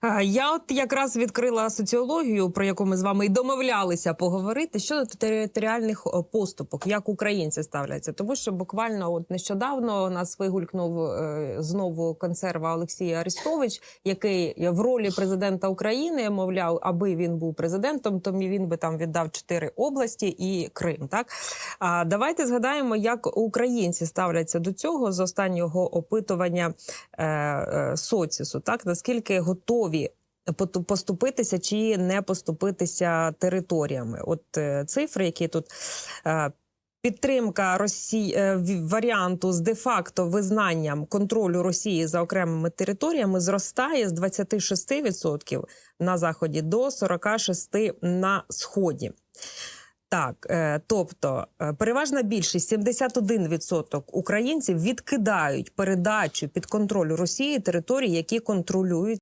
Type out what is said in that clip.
А, Я от якраз відкрила соціологію, про яку ми з вами і домовлялися поговорити щодо територіальних поступок, як українці ставляться. Тому що буквально от нещодавно нас вигулькнув е, знову консерва Олексій Арестович, який в ролі президента України мовляв, аби він був президентом, то він би там віддав чотири області і Крим. Так а давайте згадаємо, як українці ставляться до цього з останнього опитування е, е, соцісу. Так наскільки готові поту- поступитися чи не поступитися територіями? От е, цифри, які тут. Е, Підтримка Росії е, варіанту з де-факто визнанням контролю Росії за окремими територіями зростає з 26% на заході до 46% на сході. Так, тобто переважна більшість 71% українців відкидають передачу під контроль Росії територій, які контролюють